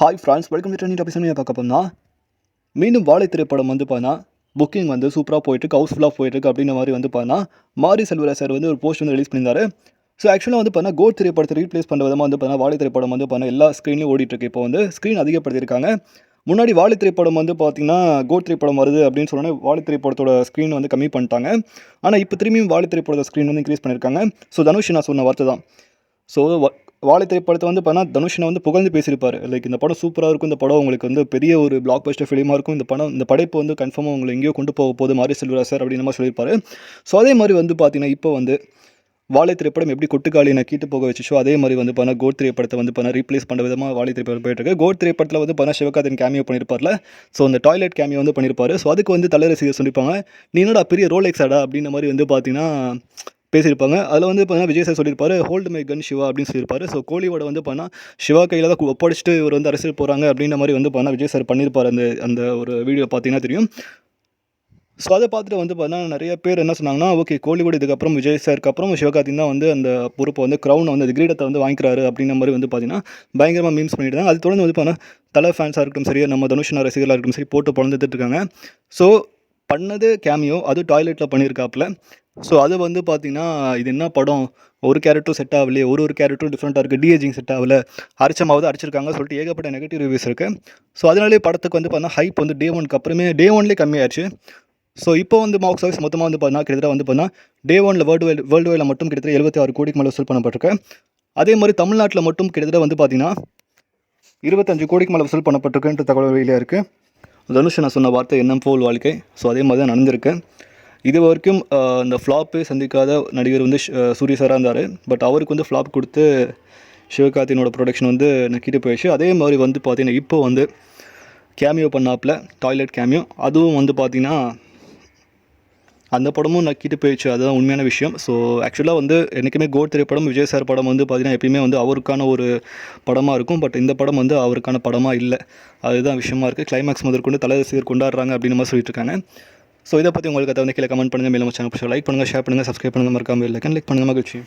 Hi friends welcome to trending topic பார்க்க போனா மீண்டும் வாழை திரைப்படம் வந்து பார்த்தா புக்கிங் வந்து சூப்பராக போயிட்டு ஹவுஸ்ஃபுல்லாக போயிட்டுருக்கு அப்படின்ற மாதிரி வந்து பார்த்தா மாரி செல்வராஜ் சார் வந்து ஒரு போஸ்ட் வந்து ரிலீஸ் பண்ணியிருந்தாரு ஸோ ஆக்சுவலாக வந்து பார்த்தா கோட் திரைப்படத்தை ரீப்ளேஸ் பண்ணுற விதமாக வந்து பார்த்தா வாழை திரைப்படம் வந்து பார்த்தா எல்லா ஸ்க்ரீன்லையும் ஓடிட்டுருக்கு இப்போ வந்து ஸ்க்ரீன் அதிகப்படுத்தியிருக்காங்க. முன்னாடி வாழை திரைப்படம் வந்து பார்த்தீங்கன்னா கோட் திரைப்படம் வருது அப்படின்னு சொன்னோன்னே வாழை திரைப்படத்தோட ஸ்க்ரீன் வந்து கம்மி பண்ணிட்டாங்க. ஆனால் இப்போ திரும்பியும் வாழை திரைப்படத்தோட ஸ்க்ரீன் வந்து இன்க்ரீஸ் பண்ணியிருக்காங்க. ஸோ தனுஷ் நான் சொன்ன வார்த்தை தான். ஸோ வாழை திரைப்படத்தை வந்து பார்த்தா தனுஷனை வந்து புகழ்ந்து பேசியிருப்பார். லைக் இந்த படம் சூப்பராக இருக்கும். இந்த படம் உங்களுக்கு வந்து பெரிய ஒரு பிளாக் பஸ்டர் ஃபிலிமாக இருக்கும். இந்த படம் இந்த படைப்பு வந்து கன்ஃபார்மாக உங்களை எங்கேயோ கொண்டு போக போகுது. மாரி செல்வராஜ் சார் அப்படின்னு மாதிரி சொல்லியிருப்பாரு. ஸோ அதே மாதிரி வந்து பார்த்தீங்கன்னா இப்போ வந்து வாழை திரைப்படம் எப்படி கொட்டுக்காளியை நக்கீட்டு போக வச்சுச்சோ அதே மாதிரி வந்து பார்த்தா கோட் திரைப்படத்தை வந்து பார்த்தா ரீப்ளேஸ் பண்ணுற விதமாக வாழை திரைப்படம் போயிட்டுருக்கு. கோட் திரைப்படத்தில் வந்து பார்த்தா சிவகாதன் கேமியோ பண்ணியிருப்பார்ல. ஸோ அந்த டாய்லெட் கேமியோ வந்து பண்ணியிருப்பாரு. ஸோ அதுக்கு வந்து தலை ரசிகர் சொல்லியிருப்பாங்க. நீ என்னடா பெரிய ரோல் எக்ஸாடா அப்படின்ற மாதிரி வந்து பார்த்தீங்கன்னா பேசியிருப்பாங்க. அதில் வந்து பார்த்தீங்கன்னா விஜய் சார் சொல்லியிருப்பாரு ஹோல்டு மை கன் சிவா அப்படின்னு சொல்லியிருப்பாரு. ஸோ கோலியோட வந்து பார்த்தீங்கன்னா சிவா கையில் தான் ஒப்படைச்சிட்டு இவர் வந்து அரசியல் போகிறாங்க அப்படின்ற மாதிரி வந்து பார்த்தீங்கன்னா விஜய் சார் பண்ணியிருப்பார். அந்த அந்த ஒரு வீடியோ பார்த்தீங்கன்னா தெரியும். ஸோ அதை பார்த்துட்டு வந்து பார்த்தீங்கன்னா நிறைய பேர் என்ன சொன்னாங்கன்னா ஓகே கோலிவுட் இதுக்கப்புறம் விஜய் சாருக்கு அப்புறம் சிவகார்த்தின் தான் வந்து அந்த பொறுப்பை வந்து க்ரௌனை வந்து அந்த கிரீடத்தை வந்து வாங்கிக்கிறாரு அப்படின்ற மாதிரி வந்து பார்த்தீங்கன்னா பயங்கரமாக மீம்ஸ் பண்ணிட்டு இருந்தாங்க அது தொடர்ந்து வந்து பார்த்தீங்கன்னா தலை ஃபேன்ஸாக இருக்கட்டும் சரி நம்ம தனுஷனா ரசிகர்களாக இருக்கட்டும் சரி போட்டு பிறந்துட்டு இருக்காங்க ஸோ பண்ணது கேமியோ அது டாய்லெட்டில் பண்ணியிருக்காப்புல. ஸோ அது வந்து பார்த்தீங்கன்னா இது என்ன படம்? ஒரு கேரக்டரும் செட் ஆகலையே ஒரு ஒரு கேரக்டரும் டிஃப்ரெண்ட்டாக இருக்குது டிஏஜிங் செட் ஆகல அரிச்சமாவது அடிச்சிருக்காங்க சொல்லிட்டு ஏகப்பட்ட நெகட்டிவ் ரிவ்யூஸ் இருக்குது ஸோ அதனாலே படத்துக்கு வந்து பார்த்தீங்கன்னா ஹைப் வந்து டே ஒனுக்கு அப்புறமே டே ஒன்லேயே கம்மியாயிருச்சு. ஸோ இப்போ வந்து மார்க்ஸ் ஆஃபீஸ் மொத்தமாக வந்து பார்த்தீங்கன்னா கிட்டத்தட்ட வந்து பார்த்தீங்கன்னா டே ஒனில் வேர்ல்டு வைல் வேர்ல்டு வைல மட்டும் கிட்டத்தட்ட எழுபத்தி ஆறு கோடிக்கு மேலே வசூல் பண்ணப்பட்டிருக்கு. அதே மாதிரி தமிழ்நாட்டில் மட்டும் கிட்டத்தட்ட வந்து பார்த்தீங்கன்னா இருபத்தஞ்சு கோடிக்கு மேலே வசூல் பண்ணப்பட்டிருக்குன்ற தகவல் வெளியாக இருக்குது தனுஷ் நான் சொன்ன வார்த்தை எண்ணம் போல் வாழ்க்கை. ஸோ அதே மாதிரி தான் நடந்திருக்கு. இது வரைக்கும் இந்த ஃப்ளாப்பே சந்திக்காத நடிகர் வந்து ஷ்- சூரிய சாராக இருந்தார். பட் அவருக்கு வந்து ஃப்ளாப் கொடுத்து சிவகார்த்தினோட ப்ரொடக்ஷன் வந்து நக்கிட்டு போயிடுச்சு. அதே மாதிரி வந்து பார்த்தீங்கன்னா இப்போ வந்து கேமியோ பண்ணாப்புல டாய்லெட் கேமியோ அதுவும் வந்து பார்த்திங்கன்னா அந்த படமும் நக்கிட்டு போயிடுச்சு. அதுதான் உண்மையான விஷயம். ஸோ ஆக்சுவலாக வந்து என்றைக்குமே கோட் திரைப்படம் விஜய் சார் படம் வந்து பார்த்திங்கன்னா எப்பயுமே வந்து அவருக்கான ஒரு படமாக இருக்கும். பட் இந்த படம் வந்து அவருக்கான படமாக இல்லை. அதுதான் விஷயமா இருக்குது கிளைமேக்ஸ் முதற்கொண்டு தலை சீர் கொண்டாடுறாங்க அப்படின்னு மாதிரி சொல்லிட்டு இருக்காங்க. ஸோ இதை பற்றி உங்களுக்கு அதை வந்து கீழே கமெண்ட் பண்ணுங்கள் மேலும் சேனல் லைக் பண்ணுங்கள் ஷேர் பண்ணுங்கள் சப்ஸ்கிரைப் பண்ணுங்கள் மறக்காமல் இல்லை லைக் பண்ணுங்கள் மகிழ்ச்சி.